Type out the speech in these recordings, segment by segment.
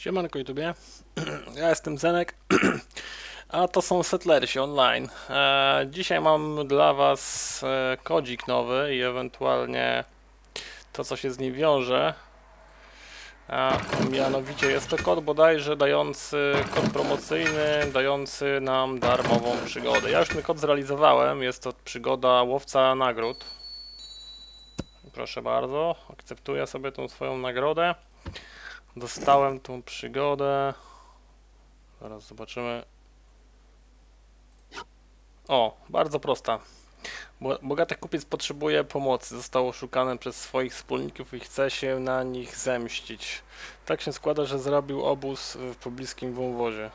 Siemanko YouTubie, ja jestem Zenek, a to są Settlersi Online. E, dzisiaj mam dla Was e, kodzik nowy i ewentualnie to co się z nim wiąże. A, mianowicie jest to kod bodajże dający kod promocyjny, dający nam darmową przygodę. Ja już ten kod zrealizowałem, jest to przygoda łowca nagród. Proszę bardzo, akceptuję sobie tą swoją nagrodę. Dostałem tą przygodę. Zaraz zobaczymy. O, bardzo prosta. Bo- Bogaty kupiec potrzebuje pomocy. Został oszukany przez swoich wspólników i chce się na nich zemścić. Tak się składa, że zrobił obóz w pobliskim wąwozie.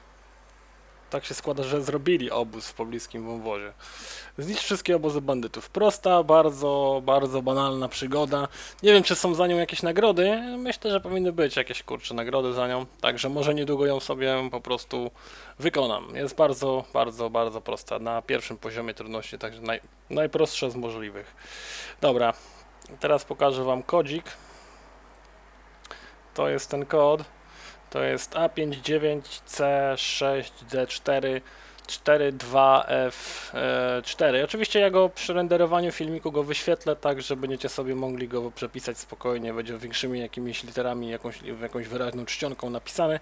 Tak się składa, że zrobili obóz w pobliskim wąwozie. Znicz wszystkie obozy bandytów. Prosta, bardzo, bardzo banalna przygoda. Nie wiem, czy są za nią jakieś nagrody. Myślę, że powinny być jakieś kurcze nagrody za nią. Także może niedługo ją sobie po prostu wykonam. Jest bardzo, bardzo, bardzo prosta. Na pierwszym poziomie trudności, także naj, najprostsza z możliwych. Dobra, teraz pokażę Wam kodzik. To jest ten kod. To jest A59C6D4 42F4. Oczywiście ja go przy renderowaniu filmiku go wyświetlę tak, że będziecie sobie mogli go przepisać spokojnie, będzie większymi jakimiś literami, jakąś, jakąś wyraźną czcionką napisany.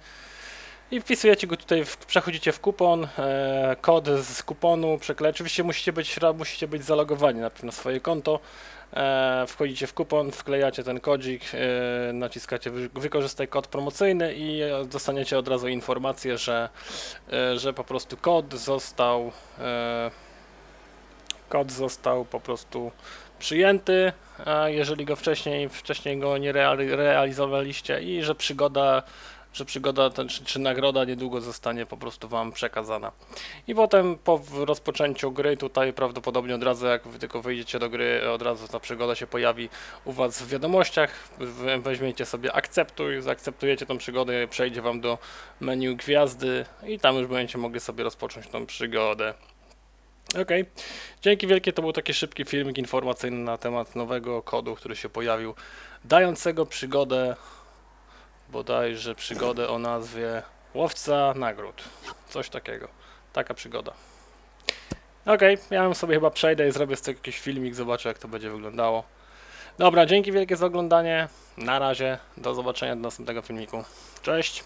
I wpisujecie go tutaj, w, przechodzicie w kupon, e, kod z kuponu, przekle. Oczywiście musicie być, musicie być zalogowani najpierw na swoje konto. E, wchodzicie w kupon, wklejacie ten kodzik, e, naciskacie wy, wykorzystaj kod promocyjny i dostaniecie od razu informację, że, e, że po prostu kod został e, kod został po prostu przyjęty, a jeżeli go wcześniej, wcześniej go nie reali- realizowaliście i że przygoda że przygoda ten, czy, czy nagroda niedługo zostanie po prostu Wam przekazana. I potem po rozpoczęciu gry tutaj prawdopodobnie od razu jak Wy tylko wyjdziecie do gry, od razu ta przygoda się pojawi u Was w wiadomościach. Weźmiecie sobie akceptuj, zaakceptujecie tą przygodę, przejdzie Wam do menu gwiazdy i tam już będziecie mogli sobie rozpocząć tą przygodę. Okej, dzięki wielkie, to był taki szybki filmik informacyjny na temat nowego kodu, który się pojawił, dającego przygodę bodajże przygodę o nazwie Łowca Nagród. Coś takiego. Taka przygoda. Okej, ja ją sobie chyba przejdę i zrobię z tego jakiś filmik, zobaczę jak to będzie wyglądało. Dobra, dzięki wielkie za oglądanie. Na razie, do zobaczenia do następnego filmiku. Cześć!